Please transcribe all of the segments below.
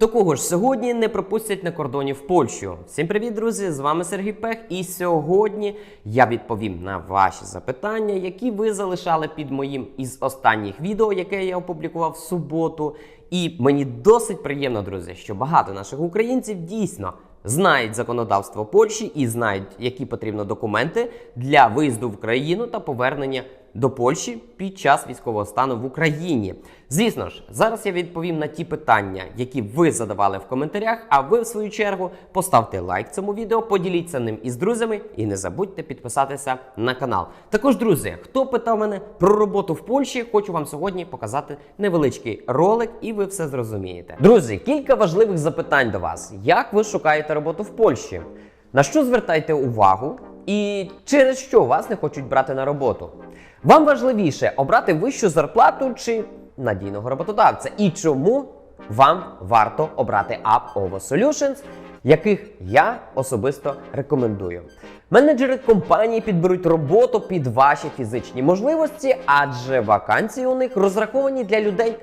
До кого ж сьогодні не пропустять на кордоні в Польщу? Всім привіт, друзі! З вами Сергій Пех, і сьогодні я відповім на ваші запитання, які ви залишали під моїм із останніх відео, яке я опублікував в суботу. І мені досить приємно, друзі, що багато наших українців дійсно знають законодавство Польщі і знають, які потрібно документи для виїзду в країну та повернення до Польщі під час військового стану в Україні. Звісно ж, зараз я відповім на ті питання, які ви задавали в коментарях. А ви, в свою чергу, поставте лайк цьому відео, поділіться ним із друзями і не забудьте підписатися на канал. Також, друзі, хто питав мене про роботу в Польщі, хочу вам сьогодні показати невеличкий ролик, і ви все зрозумієте. Друзі, кілька важливих запитань до вас: як ви шукаєте роботу в Польщі? На що звертайте увагу? І через що вас не хочуть брати на роботу? Вам важливіше обрати вищу зарплату чи надійного роботодавця? І чому вам варто обрати App Ovo Solutions, яких я особисто рекомендую? Менеджери компанії підберуть роботу під ваші фізичні можливості, адже вакансії у них розраховані для людей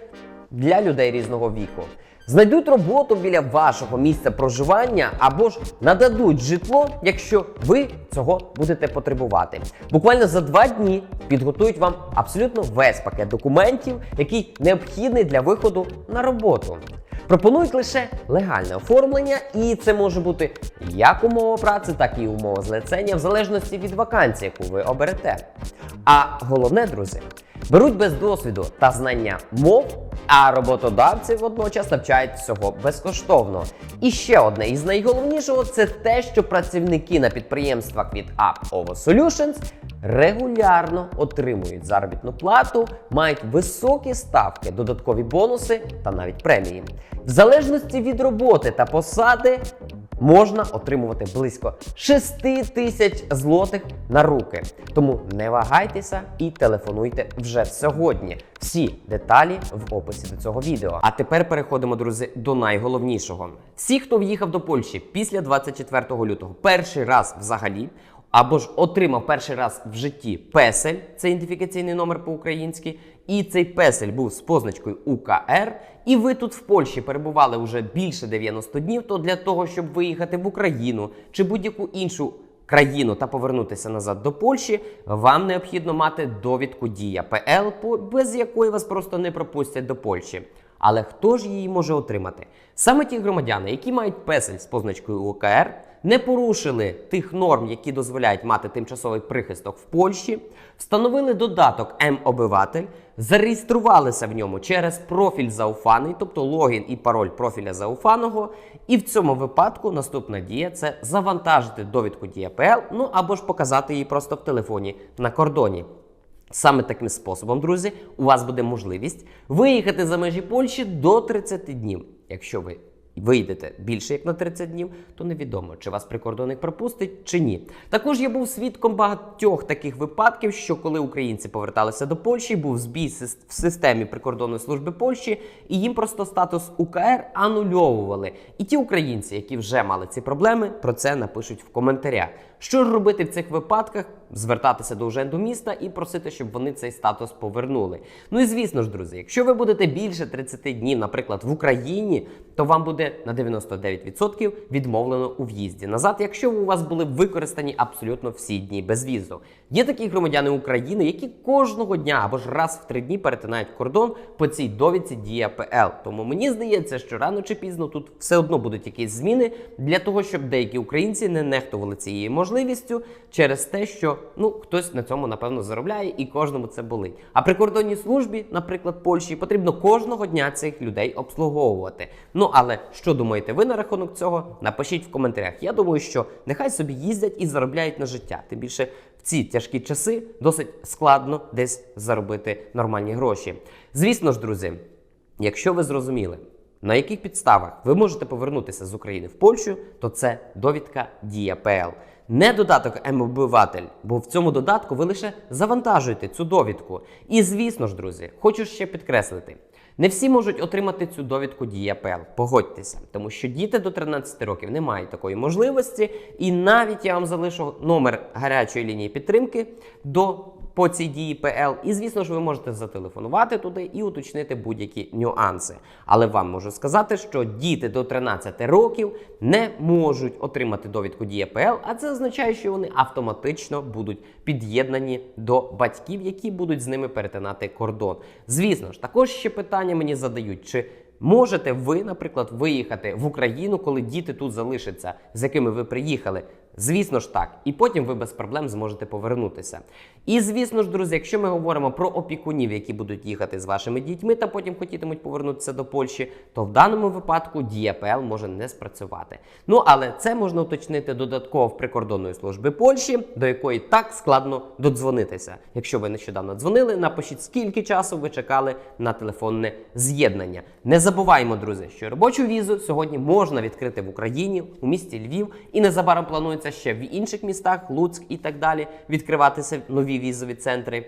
для людей різного віку. Знайдуть роботу біля вашого місця проживання або ж нададуть житло, якщо ви цього будете потребувати. Буквально за два дні підготують вам абсолютно весь пакет документів, який необхідний для виходу на роботу. Пропонують лише легальне оформлення, і це може бути як умова праці, так і умова злицення, в залежності від вакансії, яку ви оберете. А головне, друзі, беруть без досвіду та знання мов, а роботодавці водночас навчають всього безкоштовно. І ще одне із найголовнішого це те, що працівники на підприємствах від Up Ovo Solutions регулярно отримують заробітну плату, мають високі ставки, додаткові бонуси та навіть премії. В залежності від роботи та посади можна отримувати близько 6 тисяч злотих на руки. Тому не вагайтеся і телефонуйте вже сьогодні. Всі деталі в описі до цього відео. А тепер переходимо, друзі, до найголовнішого. Всі, хто в'їхав до Польщі після 24 лютого, перший раз взагалі. Або ж отримав перший раз в житті песель, це ідентифікаційний номер по-українськи, і цей песель був з позначкою УКР, і ви тут в Польщі перебували вже більше 90 днів, то для того, щоб виїхати в Україну чи будь-яку іншу країну та повернутися назад до Польщі, вам необхідно мати довідку Дія ПЛ, без якої вас просто не пропустять до Польщі. Але хто ж її може отримати? Саме ті громадяни, які мають песель з позначкою УКР, не порушили тих норм, які дозволяють мати тимчасовий прихисток в Польщі, встановили додаток М-обиватель, зареєструвалися в ньому через профіль зауфаний, тобто логін і пароль профіля зауфаного. І в цьому випадку наступна дія це завантажити довідку ДіяПЛ, ну або ж показати її просто в телефоні на кордоні. Саме таким способом, друзі, у вас буде можливість виїхати за межі Польщі до 30 днів. Якщо ви вийдете більше як на 30 днів, то невідомо, чи вас прикордонник пропустить чи ні. Також я був свідком багатьох таких випадків, що коли українці поверталися до Польщі, був збій в системі прикордонної служби Польщі, і їм просто статус УКР анульовували. І ті українці, які вже мали ці проблеми, про це напишуть в коментарях. Що ж робити в цих випадках? Звертатися до уженду міста і просити, щоб вони цей статус повернули. Ну і звісно ж, друзі, якщо ви будете більше 30 днів, наприклад, в Україні, то вам буде на 99% відмовлено у в'їзді назад, якщо у вас були використані абсолютно всі дні без візу. Є такі громадяни України, які кожного дня або ж раз в три дні перетинають кордон по цій довідці Дія ПЛ. Тому мені здається, що рано чи пізно тут все одно будуть якісь зміни для того, щоб деякі українці не нехтували цією можливістю через те, що ну хтось на цьому напевно заробляє і кожному це болить. А прикордонній службі, наприклад, Польщі, потрібно кожного дня цих людей обслуговувати. Ну але що думаєте ви на рахунок цього? Напишіть в коментарях. Я думаю, що нехай собі їздять і заробляють на життя. Тим більше в ці тяжкі часи досить складно десь заробити нормальні гроші. Звісно ж, друзі, якщо ви зрозуміли. На яких підставах ви можете повернутися з України в Польщу, то це довідка Дія ПЛ. Не додаток М-обиватель, бо в цьому додатку ви лише завантажуєте цю довідку. І звісно ж, друзі, хочу ще підкреслити: не всі можуть отримати цю довідку Дія ПЛ. Погодьтеся, тому що діти до 13 років не мають такої можливості. І навіть я вам залишу номер гарячої лінії підтримки до по цій дії ПЛ. І звісно ж, ви можете зателефонувати туди і уточнити будь-які нюанси. Але вам можу сказати, що діти до 13 років не можуть отримати довідку дії ПЛ, а це означає, що вони автоматично будуть під'єднані до батьків, які будуть з ними перетинати кордон. Звісно ж, також ще питання мені задають, чи можете ви, наприклад, виїхати в Україну, коли діти тут залишаться, з якими ви приїхали. Звісно ж так, і потім ви без проблем зможете повернутися. І звісно ж, друзі, якщо ми говоримо про опікунів, які будуть їхати з вашими дітьми та потім хотітимуть повернутися до Польщі, то в даному випадку дія ПЛ може не спрацювати. Ну але це можна уточнити додатково в прикордонної служби Польщі, до якої так складно додзвонитися. Якщо ви нещодавно дзвонили, напишіть скільки часу ви чекали на телефонне з'єднання. Не забуваємо, друзі, що робочу візу сьогодні можна відкрити в Україні у місті Львів, і незабаром планується ще в інших містах, Луцьк і так далі, відкриватися нові візові центри,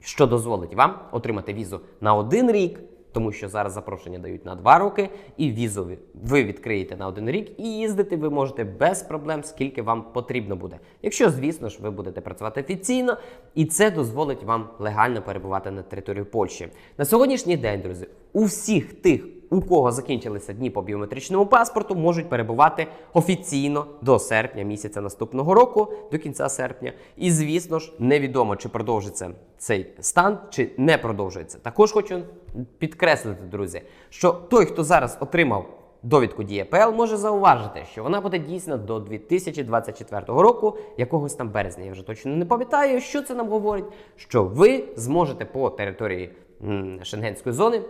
що дозволить вам отримати візу на один рік. Тому що зараз запрошення дають на два роки, і візу ви відкриєте на один рік, і їздити ви можете без проблем, скільки вам потрібно буде. Якщо, звісно ж, ви будете працювати офіційно, і це дозволить вам легально перебувати на території Польщі. На сьогоднішній день, друзі, у всіх тих, у кого закінчилися дні по біометричному паспорту, можуть перебувати офіційно до серпня місяця наступного року, до кінця серпня. І звісно ж, невідомо, чи продовжиться цей стан, чи не продовжується. Також хочу підкреслити, друзі, що той, хто зараз отримав довідку ДІЄПЛ, може зауважити, що вона буде дійсна до 2024 року, якогось там березня. Я вже точно не пам'ятаю, що це нам говорить, що ви зможете по території Шенгенської зони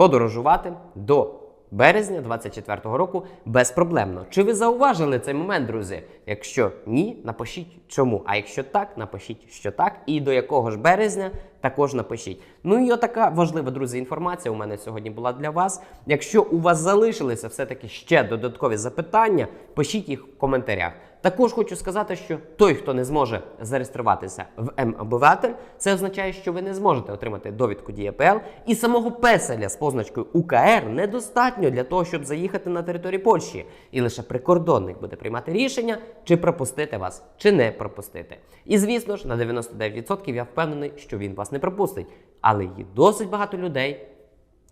подорожувати до березня 2024 року безпроблемно. Чи ви зауважили цей момент, друзі? Якщо ні, напишіть чому. А якщо так, напишіть, що так, і до якого ж березня також напишіть. Ну і отака важлива, друзі, інформація у мене сьогодні була для вас. Якщо у вас залишилися все-таки ще додаткові запитання, пишіть їх в коментарях. Також хочу сказати, що той, хто не зможе зареєструватися в М-обиватель, це означає, що ви не зможете отримати довідку ДІЄПЛ, і самого песеля з позначкою УКР недостатньо для того, щоб заїхати на територію Польщі. І лише прикордонник буде приймати рішення, чи пропустити вас, чи не пропустити. І звісно ж, на 99% я впевнений, що він вас не пропустить. Але є досить багато людей,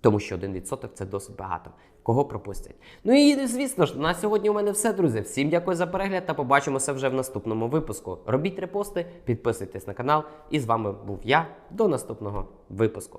тому що 1% це досить багато. Кого пропустять? Ну і звісно ж, на сьогодні у мене все, друзі. Всім дякую за перегляд та побачимося вже в наступному випуску. Робіть репости, підписуйтесь на канал. І з вами був я до наступного випуску.